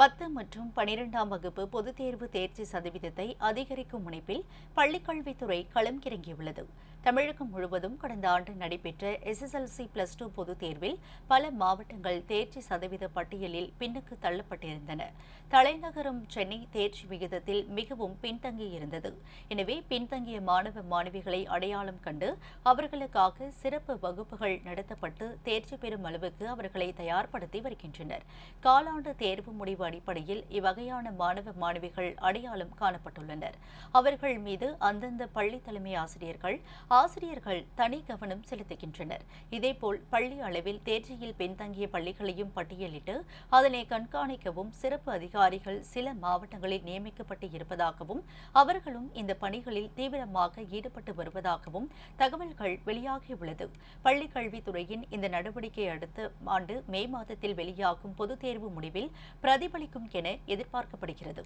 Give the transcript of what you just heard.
பத்து மற்றும் பனிரெண்டாம் வகுப்பு பொதுத் தேர்வு தேர்ச்சி சதவீதத்தை அதிகரிக்கும் முனைப்பில் பள்ளிக்கல்வித்துறை களமிறங்கியுள்ளது தமிழகம் முழுவதும் கடந்த ஆண்டு நடைபெற்ற எஸ்எஸ்எல்சி பிளஸ் டூ பொதுத் தேர்வில் பல மாவட்டங்கள் தேர்ச்சி சதவீத பட்டியலில் பின்னுக்கு தள்ளப்பட்டிருந்தன. தலைநகரம் சென்னை தேர்ச்சி விகிதத்தில் மிகவும் பின்தங்கியிருந்தது. எனவே பின்தங்கிய மாணவ மாணவிகளை அடையாளம் கண்டு அவர்களுக்காக சிறப்பு வகுப்புகள் நடத்தப்பட்டு தேர்ச்சி பெறும் அளவுக்கு அவர்களை தயார்படுத்தி வருகின்றனர். காலாண்டு தேர்வு முடிவு அடிப்படையில் இவ்வகையான மாணவ மாணவிகள் அடையாளம் காணப்பட்டுள்ளனர். அவர்கள் மீது அந்தந்த பள்ளி தலைமை ஆசிரியர்கள் ஆசிரியர்கள் தனி கவனம் செலுத்துகின்றனர். இதேபோல் பள்ளி அளவில் தேர்ச்சியில் பின்தங்கிய பள்ளிகளையும் பட்டியலிட்டு அதனை கண்காணிக்கவும் சிறப்பு அதிகாரிகள் சில மாவட்டங்களில் நியமிக்கப்பட்டு இருப்பதாகவும் அவர்களும் இந்த பணிகளில் தீவிரமாக ஈடுபட்டு வருவதாகவும் தகவல்கள் வெளியாகியுள்ளது. பள்ளிக் கல்வித்துறையின் இந்த நடவடிக்கை அடுத்த ஆண்டு மே மாதத்தில் வெளியாகும் பொதுத் தேர்வு முடிவில் பிரதிபலிக்கும் என எதிர்பார்க்கப்படுகிறது.